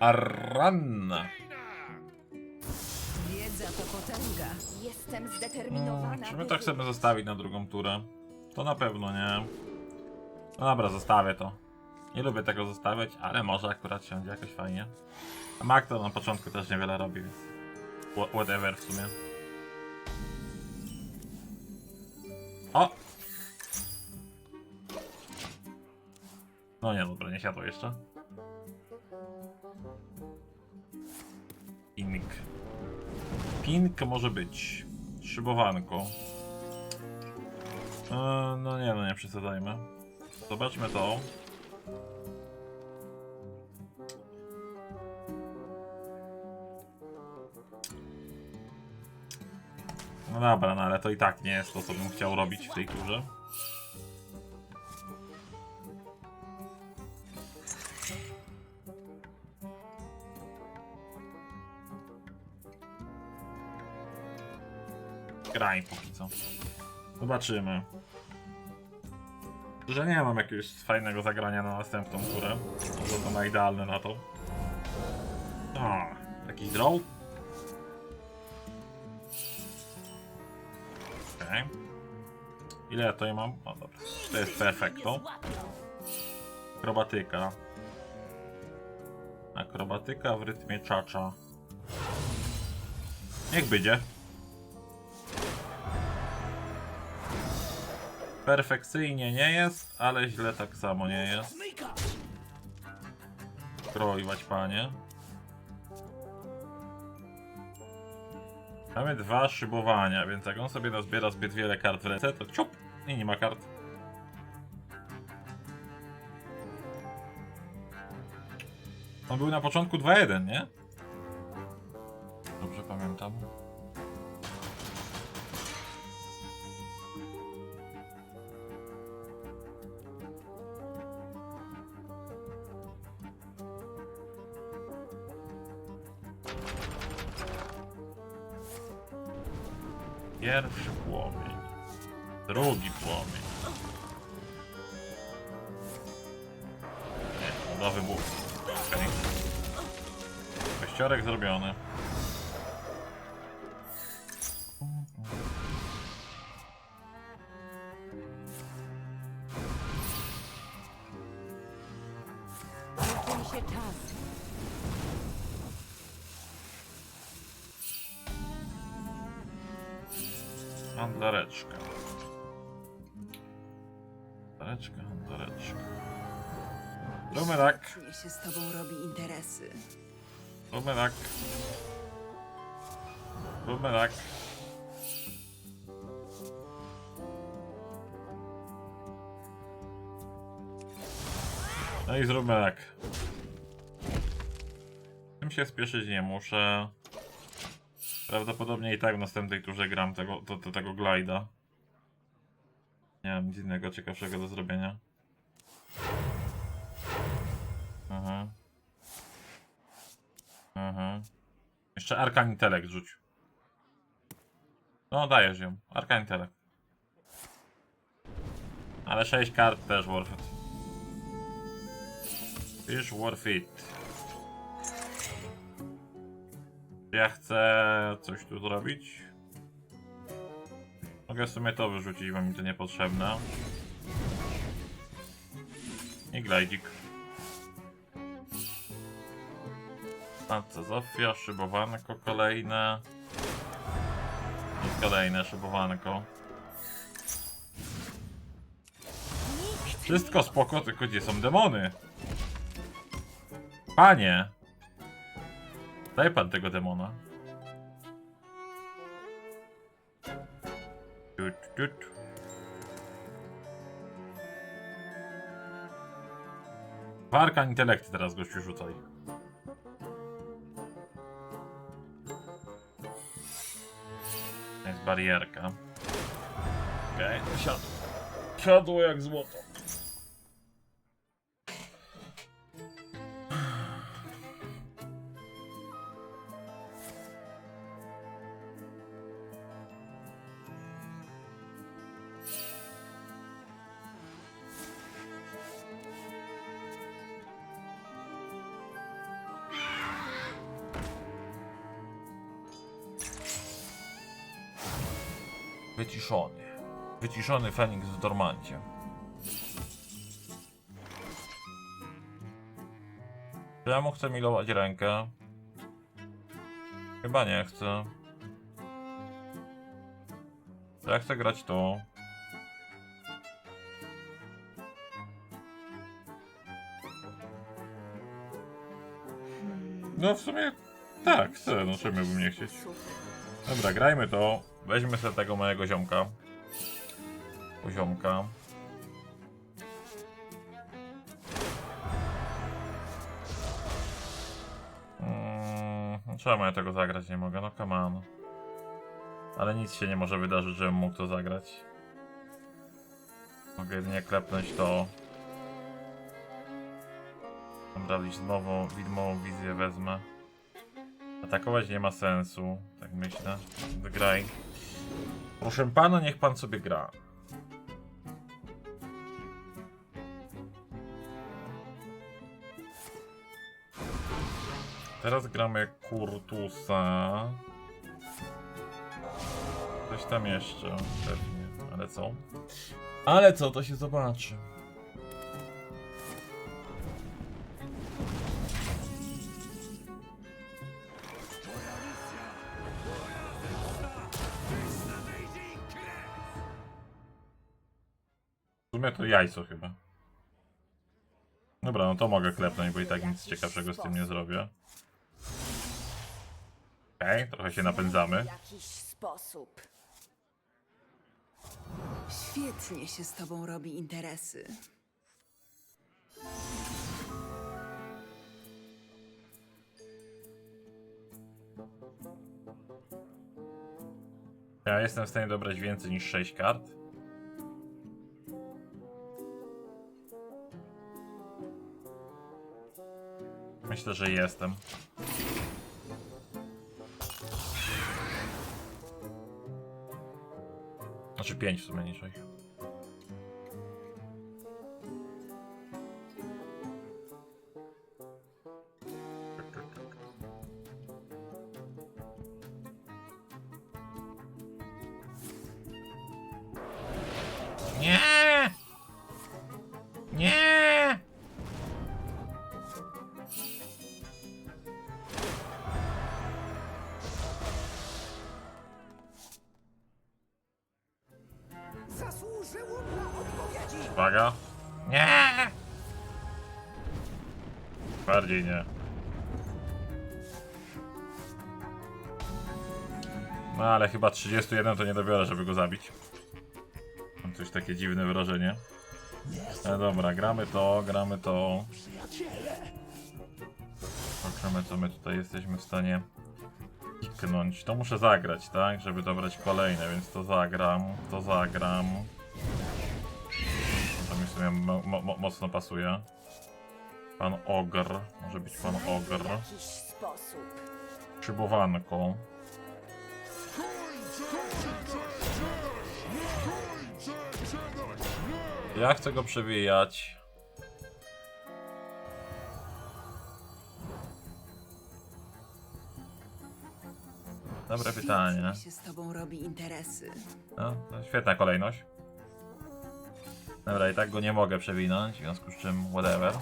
Arranna. Wiedza to potęga. Jestem zdeterminowana. Hmm, czy my by to wy- chcemy zostawić na drugą turę? To na pewno nie. No dobra, zostawię to. Nie lubię tego zostawiać, ale może akurat siądzie jakoś fajnie. A Mac to na początku też niewiele robi, więc... Whatever w sumie. O! No nie, dobra, nie siadło jeszcze. Pink. Pink może być. Szybowanko. E, no nie, no nie przesadzajmy. Zobaczmy to. No dobra, no ale to i tak nie jest to, co bym chciał robić w tej turze. Graj póki co. Zobaczymy. Że nie mam jakiegoś fajnego zagrania na następną turę. Może to na idealne na to. O, jakiś draw? Okej. Ile ja tutaj mam? O dobra. To jest perfekto. Akrobatyka. Akrobatyka w rytmie czacza. Niech będzie. Perfekcyjnie nie jest, ale źle tak samo nie jest. Kroiwać panie. Mamy dwa szybowania, więc jak on sobie nazbiera zbyt wiele kart w ręce, to ciup i nie ma kart. On był na początku 2-1, nie? Dobrze pamiętam. Pierwszy płomień. Drugi płomień. Nie, nowy. Okej. Kościorek zrobiony. Kończy się. Handlareczka. Handlareczka, handlareczka. Zróbmy tak, Czuję się z tobą robi interesy. zróbmy tak. Zróbmy tak. No i zróbmy tak. Tym się spieszyć nie muszę. Prawdopodobnie i tak w następnej turze gram tego, to, to, tego glida. Nie mam nic innego ciekawszego do zrobienia. Mhm. Mhm. Jeszcze Arkan Intelekt rzuć. No dajesz ją. Arkan Intelekt. Ale 6 kart też worth it. Is worth it. Ja chcę coś tu zrobić? Mogę w sumie to wyrzucić, bo mi to niepotrzebne. I glajdzik. Matce Zofia, szybowanko kolejne. I kolejne szybowanko. Wszystko spoko, tylko gdzie są demony? Panie! Daj pan tego demona. Tut, tut. Warka intelekty teraz gościu rzucaj. Jest barierka. Okej, okay, siadło. Siadło jak złoto. Wyciszony. Wyciszony Feniks w Dormancie. Czy ja mu chcę milować rękę? Chyba nie chcę. Ja chcę grać to. No w sumie tak, chcę, no czemu bym nie chcieć. Dobra, grajmy to. Weźmy sobie tego mojego ziomka. Poziomka. Mm, czemu ja tego zagrać nie mogę? No come on. Ale nic się nie może wydarzyć, żebym mógł to zagrać. Mogę jedynie klepnąć to. Dobra, widmową, widmową wizję wezmę. Atakować nie ma sensu, tak myślę. Wygraj. Proszę pana, niech pan sobie gra. Teraz gramy Kurtusa. Coś tam jeszcze, pewnie. Ale co? Ale co, to się zobaczy. Sumie to jajco chyba. Dobra, no to mogę klepnąć, bo i tak nic ciekawszego z tym nie zrobię. Okej, trochę się napędzamy. Jakiś sposób. Świetnie się z tobą robi interesy. Ja jestem w stanie dobrać więcej niż 6 kart. Myślę, że jestem. Znaczy 5 w sumie niż Uwaga. Nie! Bardziej nie. No ale chyba 31 to nie dobiorę, żeby go zabić. Mam coś takie dziwne wrażenie. No dobra, gramy to, gramy to. Zobaczymy co my tutaj jesteśmy w stanie kliknąć. To muszę zagrać, tak? Żeby dobrać kolejne, więc to zagram, to zagram. Mi w sumie mo mo mo mocno pasuje. Pan Ogr, może być pan Ogr. Szybowanko. Ja chcę go przewijać. Dobre pytanie. Się z tobą robi interesy. No, to świetna kolejność. Dobra, i tak go nie mogę przewinąć, w związku z czym whatever.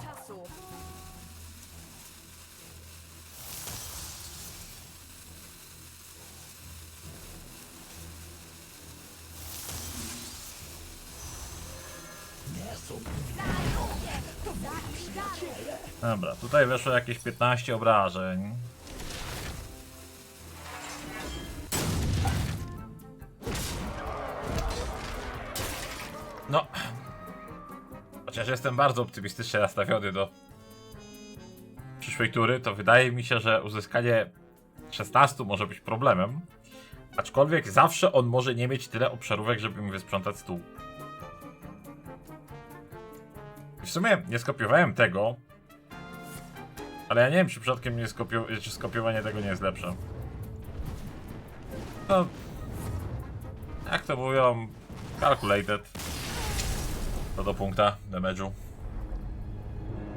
Dobra, tutaj weszło jakieś 15 obrażeń. No. Chociaż jestem bardzo optymistycznie nastawiony do przyszłej tury, to wydaje mi się, że uzyskanie 16 może być problemem. Aczkolwiek zawsze on może nie mieć tyle obszarówek, żeby mi wysprzątać stół. W sumie nie skopiowałem tego, ale ja nie wiem, czy przypadkiem nie czy skopiowanie tego nie jest lepsze. No. Jak to mówią? Calculated. To do punkta damage'u.